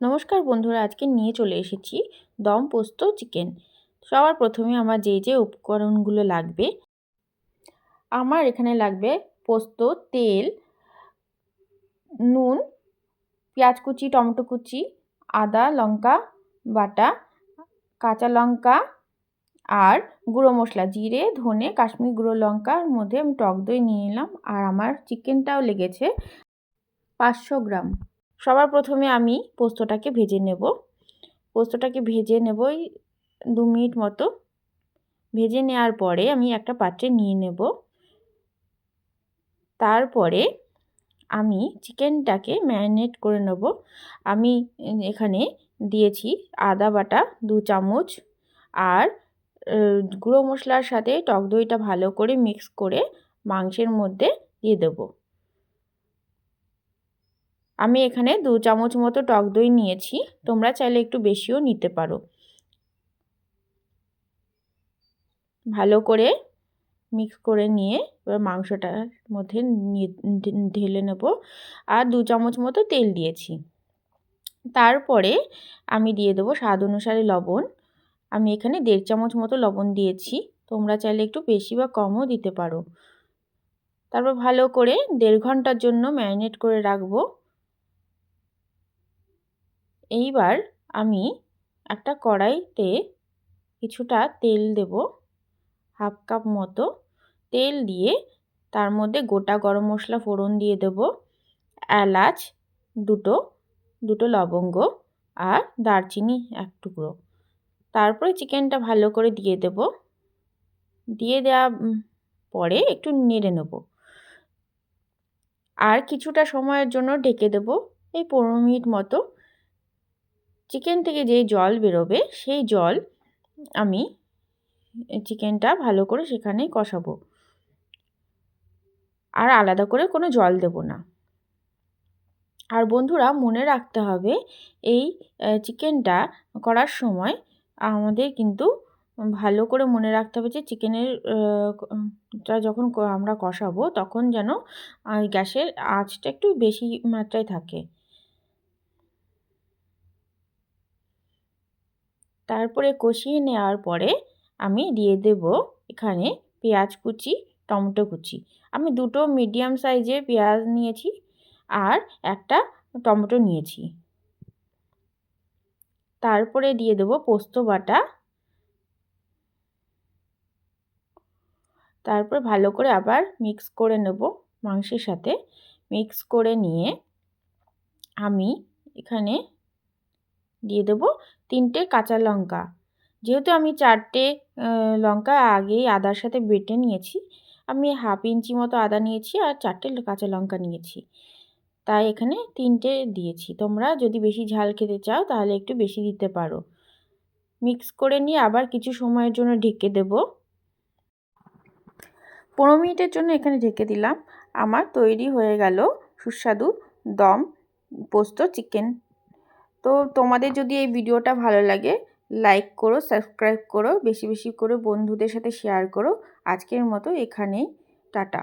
নমস্কার বন্ধুরা, আজকে নিয়ে চলে এসেছি দম পোস্ত চিকেন। সবার প্রথমে আমার যে যে উপকরণগুলো লাগবে, আমার এখানে লাগবে পোস্ত, তেল, নুন, পেঁয়াজ কুচি, টমেটো কুচি, আদা, লঙ্কা বাটা, কাঁচা লঙ্কা আর গুঁড়ো মশলা, জিরে, ধনে, কাশ্মীর গুঁড়ো লঙ্কার মধ্যে আমি টক দই নিয়ে নিলাম আর আমার চিকেনটাও লেগেছে পাঁচশো গ্রাম। সবার প্রথমে আমি পোস্তটাকে ভেজে নেব। পোস্তটাকে ভেজে নেব দু মিনিট মতো। ভেজে নেওয়ার পরে আমি একটা পাত্রে নিয়ে নেব। তারপরে আমি চিকেনটাকে ম্যারিনেট করে নেব। আমি এখানে দিয়েছি আদা বাটা দু চামচ আর গুঁড়ো মশলার সাথে টক দইটা ভালো করে মিক্স করে মাংসের মধ্যে দিয়ে দেবো। আমি এখানে দু চামচ মতো টক দই নিয়েছি। তোমরা চাইলে একটু বেশিও নিতে পারো। ভালো করে মিক্স করে নিয়ে এবার মাংসটার মধ্যে ঢেলে নেব। আর দু চামচ মতো তেল দিয়েছি। তারপরে আমি দিয়ে দেবো স্বাদ অনুসারে লবণ। আমি এখানে দেড় চামচ মতো লবণ দিয়েছি। তোমরা চাইলে একটু বেশি বা কমও দিতে পারো। তারপর ভালো করে দেড় ঘণ্টার জন্য ম্যারিনেট করে রাখব। এইবার আমি একটা কড়াইতে কিছুটা তেল দেব, হাফ কাপ মতো তেল দিয়ে তার মধ্যে গোটা গরম মশলা ফোড়ন দিয়ে দেব, এলাচ দুটো দুটো লবঙ্গ আর দারচিনি এক টুকরো। তারপরে চিকেনটা ভালো করে দিয়ে দেব। দিয়ে দেওয়া পরে একটু নেড়ে নেব। আর কিছুটা সময়ের জন্য ঢেকে দেব, এই পনেরো মিনিট মতো। চিকেন থেকে যে জল বেরোবে, সেই জল আমি চিকেনটা ভালো করে সেখানে কষাবো। আর আলাদা করে কোনো জল দেব না। আর বন্ধুরা, মনে রাখতে হবে, এই চিকেনটা করার সময় আমাদের কিন্তু ভালো করে মনে রাখতে হবে যে চিকেনের যখন আমরা কষাবো, তখন যেন গ্যাসের আঁচটা একটু বেশি মাত্রায় থাকে। তারপরে কষিয়ে নেওয়ার পরে আমি দিয়ে দেব এখানে পেঁয়াজ কুচি, টমেটো কুচি। আমি দুটো মিডিয়াম সাইজের পেঁয়াজ নিয়েছি আর একটা টমেটো নিয়েছি। তারপরে দিয়ে দেব পোস্ত বাটা। তারপর ভালো করে আবার মিক্স করে নেব মাংসের সাথে। মিক্স করে নিয়ে আমি এখানে দিয়ে দেবো তিনটে কাঁচা লঙ্কা। যেহেতু আমি চারটে লঙ্কা আগেই আদার সাথে বেটে নিয়েছি, আমি হাফ ইঞ্চি মতো আদা নিয়েছি আর চারটে কাঁচা লঙ্কা নিয়েছি। তাই এখানে তিনটে দিয়েছি। তোমরা যদি বেশি ঝাল খেতে চাও তাহলে একটু বেশি দিতে পারো। মিক্স করে নিয়ে আবার কিছু সময়ের জন্য ঢেকে দেব। পনেরো মিনিটের জন্য এখানে ঢেকে দিলাম। আমার তৈরি হয়ে গেল সুস্বাদু দম পোস্ত চিকেন তো তোমাদের যদি এই ভিডিওটা ভালো লাগে লাইক করো সাবস্ক্রাইব করো, বেশি বেশি করে বন্ধুদের সাথে শেয়ার করো। আজকের মতো এখানেই, টাটা।